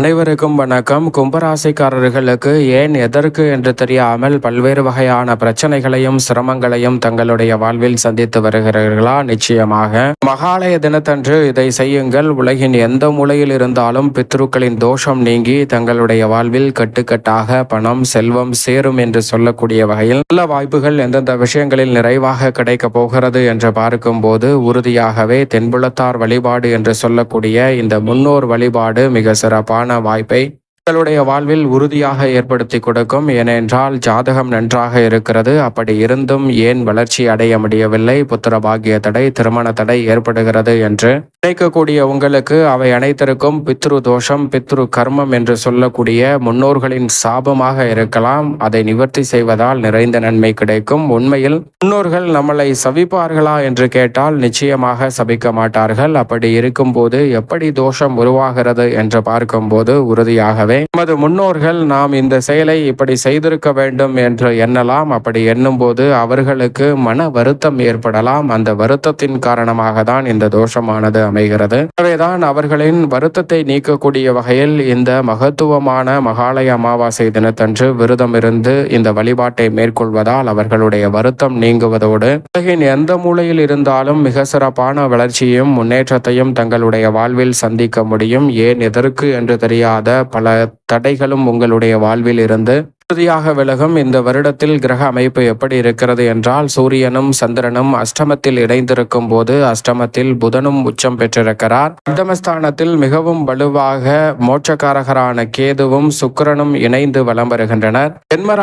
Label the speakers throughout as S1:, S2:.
S1: அனைவருக்கும் வணக்கம் கும்பராசிக்காரர்களுக்கு ஏன் எதற்கு என்று தெரியாமல் பல்வேறு வகையான பிரச்சனைகளையும் சிரமங்களையும் தங்களுடைய வாழ்வில் சந்தித்து வருகிறார்களா நிச்சயமாக மகாலய தினத்தன்று இதை செய்யுங்கள் உலகின் எந்த மூலையில் இருந்தாலும் பித்ருக்களின் தோஷம் நீங்கி தங்களுடைய வாழ்வில் கட்டுக்கட்டாக பணம் செல்வம் சேரும் என்று சொல்லக்கூடிய வகையில் நல்ல வாய்ப்புகள் எந்தெந்த விஷயங்களில் நிறைவாக கிடைக்க போகிறது என்று பார்க்கும்போது உறுதியாகவே தென்புலத்தார் வழிபாடு என்று சொல்லக்கூடிய இந்த முன்னோர் வழிபாடு மிக சிறப்பான வாய்ப்பை உங்களுடைய வாழ்வில் உறுதியாக ஏற்படுத்தி கொடுக்கும் ஏனென்றால் ஜாதகம் நன்றாக இருக்கிறது அப்படி இருந்தும் ஏன் வளர்ச்சி அடைய முடியவில்லை புத்திர பாகிய தடை திருமண தடை ஏற்படுகிறது என்று நினைக்கக்கூடிய உங்களுக்கு அவை அனைத்திற்கும் பித்ரு தோஷம் பித்ரு கர்மம் என்று சொல்லக்கூடிய முன்னோர்களின் சாபமாக இருக்கலாம் அதை நிவர்த்தி செய்வதால் நிறைந்த நன்மை கிடைக்கும் உண்மையில் முன்னோர்கள் நம்மளை சவிப்பார்களா என்று கேட்டால் நிச்சயமாக சபிக்க மாட்டார்கள் அப்படி இருக்கும்போது எப்படி தோஷம் உருவாகிறது என்று பார்க்கும்போது உறுதியாகவே கொள்கிறேன் நமது முன்னோர்கள் நாம் இந்த செயலை இப்படி செய்திருக்க வேண்டும் என்று எண்ணலாம் அப்படி எண்ணும்போது அவர்களுக்கு மன வருத்தம் ஏற்படலாம் அந்த வருத்தத்தின் காரணமாக தான் இந்த தோஷமானது அமைகிறது எனவேதான் அவர்களின் வருத்தத்தை நீக்கக்கூடிய வகையில் இந்த மகத்துவமான மகாலய அமாவாசை தினத்தன்று விரதம் இருந்து இந்த வழிபாட்டை மேற்கொள்வதால் அவர்களுடைய வருத்தம் நீங்குவதோடு உலகின் எந்த மூலையில் இருந்தாலும் மிக சிறப்பான வளர்ச்சியும் முன்னேற்றத்தையும் தங்களுடைய வாழ்வில் சந்திக்க முடியும் ஏன் எதற்கு என்று தெரியாத பல தடைகளும் உங்களுடைய வாழ்வில் இருந்து உறுதியாக விலகும் இந்த வருடத்தில் கிரக அமைப்பு எப்படி இருக்கிறது என்றால் சூரியனும் சந்திரனும் அஷ்டமத்தில் இணைந்திருக்கும் போது அஷ்டமத்தில் புதனும் உச்சம் பெற்றிருக்கிறார் அஷ்டமஸ்தானத்தில் மிகவும் வலுவாக மோட்சக்காரகரான கேதுவும் சுக்கரனும் இணைந்து வலம் வருகின்றனர் ஜென்ம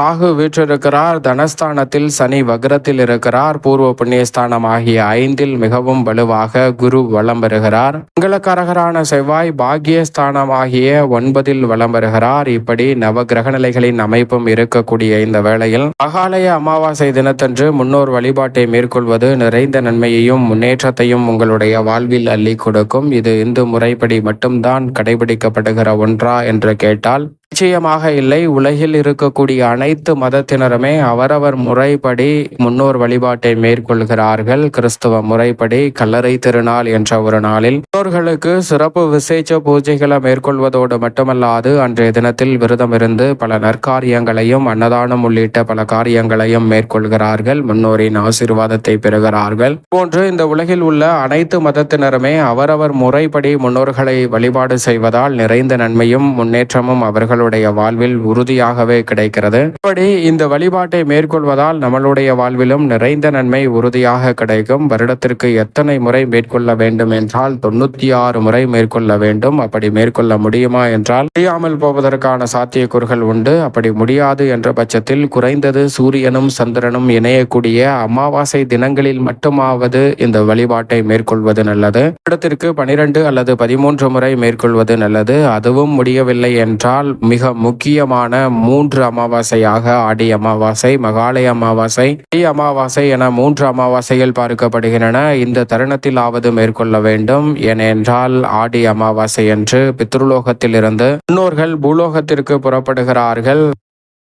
S1: ராகு வீற்றிருக்கிறார் தனஸ்தானத்தில் சனி வக்ரத்தில் இருக்கிறார் பூர்வ புண்ணியஸ்தானம் ஆகிய ஐந்தில் மிகவும் வலுவாக குரு வலம் வருகிறார் மங்களக்காரகரான செவ்வாய் பாகியஸ்தானம் ஆகிய ஒன்பதில் வலம் வருகிறார் இப்படி நவ நிலை சிலைகளின் அமைப்பும் இருக்கக்கூடிய இந்த வேளையில் மகாலய அமாவாசை தினத்தன்று முன்னோர் வழிபாட்டை மேற்கொள்வது நிறைந்த நன்மையையும் முன்னேற்றத்தையும் உங்களுடைய வாழ்வில் அள்ளி கொடுக்கும் இது இந்து முறைப்படி மட்டும்தான் கடைபிடிக்கப்படுகிற ஒன்றா என்று கேட்டால் நிச்சயமாக இல்லை உலகில் இருக்கக்கூடிய அனைத்து மதத்தினருமே அவரவர் முறைப்படி முன்னோர் வழிபாட்டை மேற்கொள்கிறார்கள் கிறிஸ்துவ முறைப்படி கல்லறை திருநாள் என்ற ஒரு நாளில் முன்னோர்களுக்கு சிறப்பு விசேஷ பூஜைகளை மேற்கொள்வதோடு மட்டுமல்லாது அன்றைய தினத்தில் விரதம் இருந்து பல நற்காரியங்களையும் அன்னதானம் உள்ளிட்ட பல காரியங்களையும் மேற்கொள்கிறார்கள் முன்னோரின் ஆசீர்வாதத்தை பெறுகிறார்கள் போன்று இந்த உலகில் உள்ள அனைத்து மதத்தினருமே அவரவர் முறைப்படி முன்னோர்களை வழிபாடு செய்வதால் நிறைந்த நன்மையும் முன்னேற்றமும் அவர்கள் நம்மளுடைய வாழ்வில் உறுதியாகவே கிடைக்கிறது இப்படி இந்த வழிபாட்டை மேற்கொள்வதால் நம்மளுடைய வாழ்விலும் நிறைந்த நன்மை உறுதியாக கிடைக்கும் வருடத்திற்கு எத்தனை முறை மேற்கொள்ள வேண்டும் என்றால் தொண்ணூத்தி ஆறு முறை மேற்கொள்ள வேண்டும் அப்படி மேற்கொள்ள முடியுமா என்றால் முடியாமல் போவதற்கான சாத்தியக்கூறுகள் உண்டு அப்படி முடியாது என்ற பட்சத்தில் குறைந்தது சூரியனும் சந்திரனும் இணையக்கூடிய அமாவாசை தினங்களில் மட்டுமாவது இந்த வழிபாட்டை மேற்கொள்வது நல்லது வருடத்திற்கு பனிரெண்டு அல்லது பதிமூன்று முறை மேற்கொள்வது நல்லது அதுவும் முடியவில்லை என்றால் மிக முக்கியமான மூன்று அமாவாசையாக ஆடி அமாவாசை மகாலய அமாவாசை ஆடி அமாவாசை என மூன்று அமாவாசைகள் பார்க்கப்படுகின்றன இந்த தருணத்திலாவது மேற்கொள்ள வேண்டும் ஏனென்றால் ஆடி அமாவாசை என்று பித்ருலோகத்திலிருந்து முன்னோர்கள் பூலோகத்திற்கு புறப்படுகிறார்கள்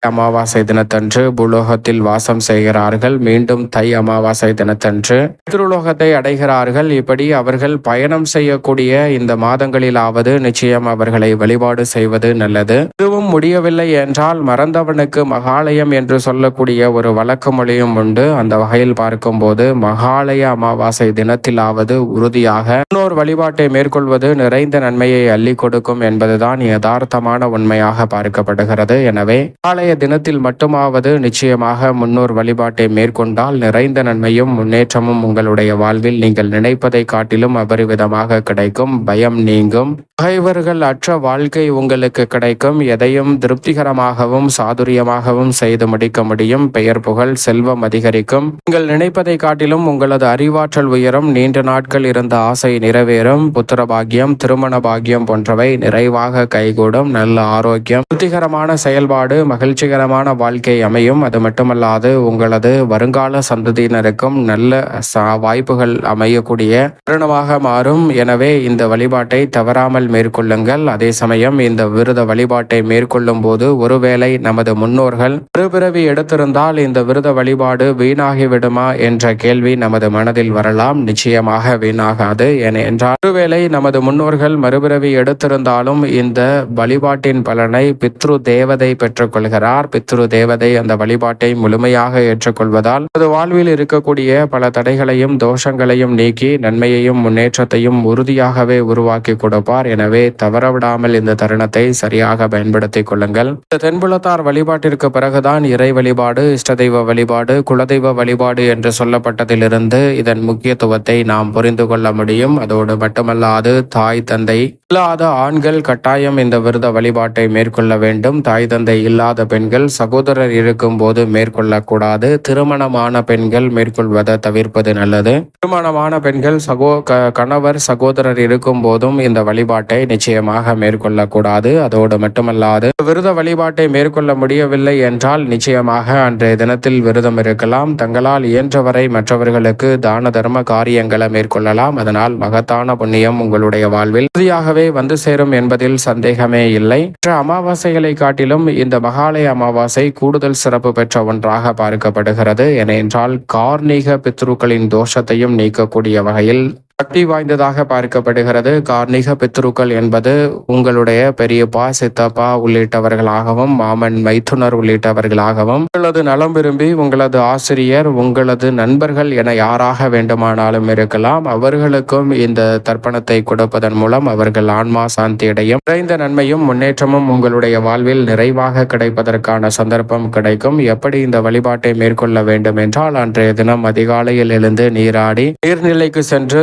S1: அமாவாசை தினத்தன்று பூலோகத்தில் வாசம் செய்கிறார்கள் மீண்டும் தை அமாவாசை தினத்தன்று பித்ருலோகத்தை அடைகிறார்கள் இப்படி அவர்கள் பயணம் செய்யக்கூடிய இந்த மாதங்களிலாவது நிச்சயம் அவர்களை வழிபாடு செய்வது நல்லது இதுவும் முடியவில்லை என்றால் மறந்தவனுக்கு மகாலயம் என்று சொல்லக்கூடிய ஒரு வழக்கு மொழியும் உண்டு அந்த வகையில் பார்க்கும்போது மகாலய அமாவாசை தினத்திலாவது உறுதியாக இன்னொரு வழிபாட்டை மேற்கொள்வது நிறைந்த நன்மையை அள்ளி கொடுக்கும் என்பதுதான் யதார்த்தமான உண்மையாக பார்க்கப்படுகிறது எனவே காலைய இன்றைய தினத்தில் மட்டுமாவது நிச்சயமாக முன்னோர் வழிபாட்டை மேற்கொண்டால் நிறைந்த நன்மையும் முன்னேற்றமும் உங்களுடைய வாழ்வில் நீங்கள் நினைப்பதை காட்டிலும் அபரிவிதமாக கிடைக்கும் பயம் நீங்கும் பகைவர்கள் அற்ற வாழ்க்கை உங்களுக்கு கிடைக்கும் எதையும் திருப்திகரமாகவும் சாதுரியமாகவும் செய்து முடிக்க முடியும் பெயர் புகழ் செல்வம் அதிகரிக்கும் நீங்கள் நினைப்பதை காட்டிலும் உங்களது அறிவாற்றல் உயரும் நீண்ட நாட்கள் இருந்த ஆசை நிறைவேறும் புத்திர பாக்கியம் திருமண பாக்கியம் போன்றவை நிறைவாக கைகூடும் நல்ல ஆரோக்கியம் திருப்திகரமான செயல்பாடு மகிழ்ச்சி மகிழ்ச்சிகரமான வாழ்க்கை அமையும் அது மட்டுமல்லாது உங்களது வருங்கால சந்ததியினருக்கும் நல்ல வாய்ப்புகள் அமையக்கூடிய தருணமாக மாறும் எனவே இந்த வழிபாட்டை தவறாமல் மேற்கொள்ளுங்கள் அதே சமயம் இந்த விரத வழிபாட்டை மேற்கொள்ளும் போது ஒருவேளை நமது முன்னோர்கள் மறுபிறவி எடுத்திருந்தால் இந்த விரத வழிபாடு வீணாகிவிடுமா என்ற கேள்வி நமது மனதில் வரலாம் நிச்சயமாக வீணாகாது ஏனென்றால் என்றால் ஒருவேளை நமது முன்னோர்கள் மறுபிறவி எடுத்திருந்தாலும் இந்த வழிபாட்டின் பலனை பித்ரு தேவதை பெற்றுக்கொள்கிறார் கூறுகிறார் பித்ரு தேவதை அந்த வழிபாட்டை முழுமையாக ஏற்றுக்கொள்வதால் அது வாழ்வில் இருக்கக்கூடிய பல தடைகளையும் தோஷங்களையும் நீக்கி நன்மையையும் முன்னேற்றத்தையும் உறுதியாகவே உருவாக்கி கொடுப்பார் எனவே தவறவிடாமல் இந்த தருணத்தை சரியாக பயன்படுத்திக் கொள்ளுங்கள் இந்த தென்புலத்தார் வழிபாட்டிற்கு பிறகுதான் இறை வழிபாடு இஷ்டதெய்வ வழிபாடு குலதெய்வ வழிபாடு என்று சொல்லப்பட்டதிலிருந்து இதன் முக்கியத்துவத்தை நாம் புரிந்து கொள்ள முடியும் அதோடு மட்டுமல்லாது தாய் தந்தை இல்லாத ஆண்கள் கட்டாயம் இந்த விருத வழிபாட்டை மேற்கொள்ள வேண்டும் தாய் தந்தை இல்லாத பெண்கள் சகோதரர் இருக்கும் போது மேற்கொள்ளக்கூடாது திருமணமான பெண்கள் மேற்கொள்வதை தவிர்ப்பது நல்லது திருமணமான பெண்கள் சகோ கணவர் சகோதரர் இருக்கும் போதும் இந்த வழிபாட்டை நிச்சயமாக மேற்கொள்ளக்கூடாது அதோடு மட்டுமல்லாது விருத வழிபாட்டை மேற்கொள்ள முடியவில்லை என்றால் நிச்சயமாக அன்றைய தினத்தில் விரதம் இருக்கலாம் தங்களால் இயன்றவரை மற்றவர்களுக்கு தான தர்ம காரியங்களை மேற்கொள்ளலாம் அதனால் மகத்தான புண்ணியம் உங்களுடைய வாழ்வில் இறுதியாகவே தானாகவே வந்து சேரும் என்பதில் சந்தேகமே இல்லை மற்ற அமாவாசைகளை காட்டிலும் இந்த மகாலய அமாவாசை கூடுதல் சிறப்பு பெற்ற ஒன்றாக பார்க்கப்படுகிறது ஏனென்றால் கார்ணீக பித்ருக்களின் தோஷத்தையும் நீக்கக்கூடிய வகையில் சக்தி வாய்ந்ததாக பார்க்கப்படுகிறது கார்ணிக பித்ருக்கள் என்பது உங்களுடைய பெரியப்பா சித்தப்பா உள்ளிட்டவர்களாகவும் மாமன் மைத்துனர் உள்ளிட்டவர்களாகவும் உங்களது நலம் விரும்பி உங்களது ஆசிரியர் உங்களது நண்பர்கள் என யாராக வேண்டுமானாலும் இருக்கலாம் அவர்களுக்கும் இந்த தர்ப்பணத்தை கொடுப்பதன் மூலம் அவர்கள் ஆன்மா சாந்தியடையும் நிறைந்த நன்மையும் முன்னேற்றமும் உங்களுடைய வாழ்வில் நிறைவாக கிடைப்பதற்கான சந்தர்ப்பம் கிடைக்கும் எப்படி இந்த வழிபாட்டை மேற்கொள்ள வேண்டும் என்றால் அன்றைய தினம் அதிகாலையில் எழுந்து நீராடி நீர்நிலைக்கு சென்று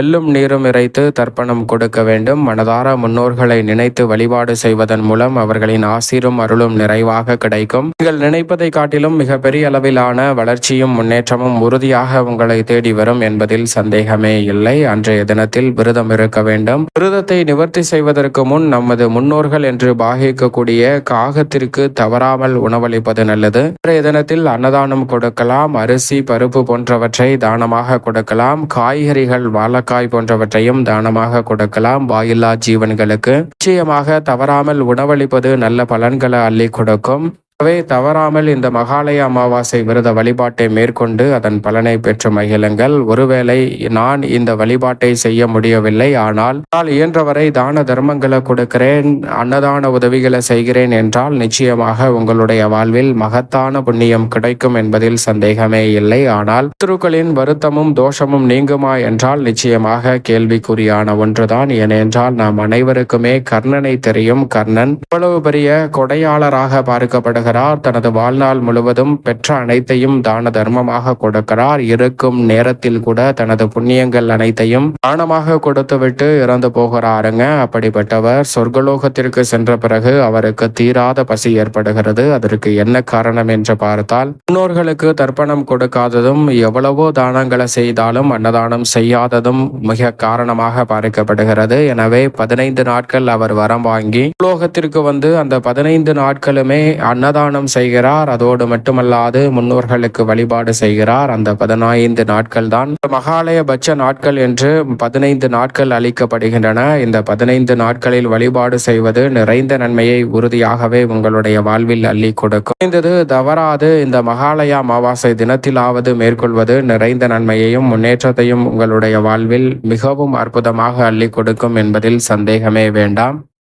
S1: எள்ளும் நீரும் இறைத்து தர்ப்பணம் கொடுக்க வேண்டும் மனதார முன்னோர்களை நினைத்து வழிபாடு செய்வதன் மூலம் அவர்களின் ஆசிரும் அருளும் நிறைவாக கிடைக்கும் நீங்கள் நினைப்பதை காட்டிலும் மிகப்பெரிய அளவிலான வளர்ச்சியும் முன்னேற்றமும் உறுதியாக உங்களை தேடி வரும் என்பதில் சந்தேகமே இல்லை அன்றைய தினத்தில் விரதம் இருக்க வேண்டும் விரதத்தை நிவர்த்தி செய்வதற்கு முன் நமது முன்னோர்கள் என்று பாகிக்கக்கூடிய காகத்திற்கு தவறாமல் உணவளிப்பது நல்லது இன்றைய தினத்தில் அன்னதானம் கொடுக்கலாம் அரிசி பருப்பு போன்றவற்றை தானமாக கொடுக்கலாம் காய்கறிகள் காய்கறிகள் வாழைக்காய் போன்றவற்றையும் தானமாக கொடுக்கலாம் வாயில்லா ஜீவன்களுக்கு நிச்சயமாக தவறாமல் உணவளிப்பது நல்ல பலன்களை அள்ளி கொடுக்கும் ஆகவே தவறாமல் இந்த மகாலய அமாவாசை விரத வழிபாட்டை மேற்கொண்டு அதன் பலனை பெற்று மகிழுங்கள் ஒருவேளை நான் இந்த வழிபாட்டை செய்ய முடியவில்லை ஆனால் நான் இயன்றவரை தான தர்மங்களை கொடுக்கிறேன் அன்னதான உதவிகளை செய்கிறேன் என்றால் நிச்சயமாக உங்களுடைய வாழ்வில் மகத்தான புண்ணியம் கிடைக்கும் என்பதில் சந்தேகமே இல்லை ஆனால் திருக்களின் வருத்தமும் தோஷமும் நீங்குமா என்றால் நிச்சயமாக கேள்விக்குறியான ஒன்றுதான் ஏனென்றால் நாம் அனைவருக்குமே கர்ணனை தெரியும் கர்ணன் இவ்வளவு பெரிய கொடையாளராக பார்க்கப்படுகிறார் கொடுக்கிறார் தனது வாழ்நாள் முழுவதும் பெற்ற அனைத்தையும் தான தர்மமாக கொடுக்கிறார் இருக்கும் நேரத்தில் கூட தனது புண்ணியங்கள் அனைத்தையும் தானமாக கொடுத்துவிட்டு இறந்து போகிறாருங்க அப்படிப்பட்டவர் சொர்க்கலோகத்திற்கு சென்ற பிறகு அவருக்கு தீராத பசி ஏற்படுகிறது அதற்கு என்ன காரணம் என்று பார்த்தால் முன்னோர்களுக்கு தர்ப்பணம் கொடுக்காததும் எவ்வளவோ தானங்களை செய்தாலும் அன்னதானம் செய்யாததும் மிக காரணமாக பார்க்கப்படுகிறது எனவே பதினைந்து நாட்கள் அவர் வரம் வாங்கி லோகத்திற்கு வந்து அந்த பதினைந்து நாட்களுமே அன்னதான அன்னதானம் செய்கிறார் அதோடு மட்டுமல்லாது முன்னோர்களுக்கு வழிபாடு செய்கிறார் அந்த பதினைந்து நாட்கள் தான் மகாலயபட்ச நாட்கள் என்று பதினைந்து நாட்கள் அளிக்கப்படுகின்றன இந்த பதினைந்து நாட்களில் வழிபாடு செய்வது நிறைந்த நன்மையை உறுதியாகவே உங்களுடைய வாழ்வில் அள்ளி கொடுக்கும் தவறாது இந்த மகாலய அமாவாசை தினத்திலாவது மேற்கொள்வது நிறைந்த நன்மையையும் முன்னேற்றத்தையும் உங்களுடைய வாழ்வில் மிகவும் அற்புதமாக அள்ளி கொடுக்கும் என்பதில் சந்தேகமே வேண்டாம்